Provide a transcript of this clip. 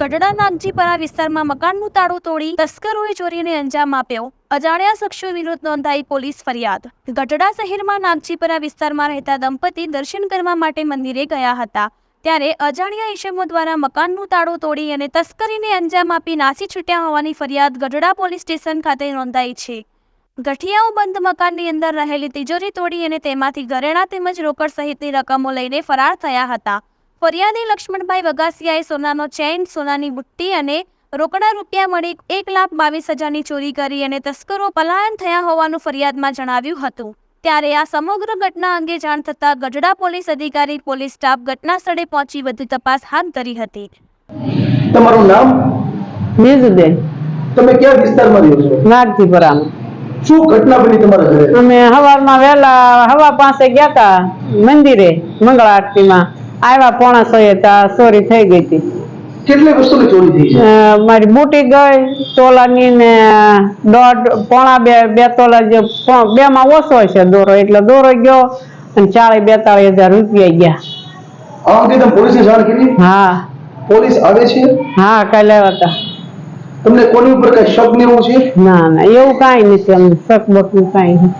ગઢડા નાગજીપરા વિસ્તારમાં મકાનનું તાળું તોડી તસ્કરોએ ચોરીને અંજામ આપ્યો. અજાણ્યા શખ્સો વિરુદ્ધ નોંધાઈ પોલીસ ફરિયાદ. ગઢડા શહેરમાં નાગજીપરા વિસ્તારમાં રહેતા દંપતી દર્શન કરવા માટે મંદિરે ગયા હતા. ત્યારે અજાણ્યા ઈસમો દ્વારા મકાનનું તાળું તોડી અને તસ્કરીને અંજામ આપી નાસી છૂટ્યા હોવાની ફરિયાદ ગઢડા પોલીસ સ્ટેશન ખાતે નોંધાઈ છે. ગઠિયાઓ બંધ મકાનની અંદર રહેલી તિજોરી તોડી અને તેમાંથી ઘરેણાં તેમજ રોકડ સહિતની રકમો લઈને ફરાર થયા હતા. ફરિયાદી લક્ષ્મણભાઈ વગાસિયાએ સોનાનો ચેન સોનાની બુટ્ટી અને રોકડા રૂપિયા મળી એક લાખ બાવીસ હજારની ચોરી કરી અને તસ્કરો પલાયન થયા હોવાનું ફરિયાદમાં જણાવ્યું હતું. ત્યારે આ સમગ્ર ઘટના અંગે જાણ થતાં ગઢડા પોલીસ અધિકારી પોલીસ સ્ટાફ ઘટના સ્થળે પહોંચી વધુ તપાસ હાથ ધરી હતી. તમારું નામ? બીજું તમે કયા વિસ્તારમાં રહો છો? નાગજીપરામાં શું ઘટના બની તમારા ઘરે? અમે હવારમાં વહેલા હવા પાસે ગયા હતા મંદિરે મંગળા આરતીમાં. આવ્યા પોણા સોએ ચોરી થઈ ગઈ હતી. કેટલી વસ્તુની ચોરી થઈ છે? મારી બુટી ગઈ તોલાની ને દોઢ પોણા બે બે તોલા જે બે માં ઓછો છે દોરો એટલે દોરો ગયો અને ચાળી બેતાળી હજાર રૂપિયા ગયા. આ અંગે પોલીસને જાણ કરી? હા. પોલીસ આવે છે? હા કાલે આવ્યા હતા. તમને કોની ઉપર કઈ શક ને એવું છે? ના ના એવું કાઈ નથી અમને શક બકનું કાંઈ નથી.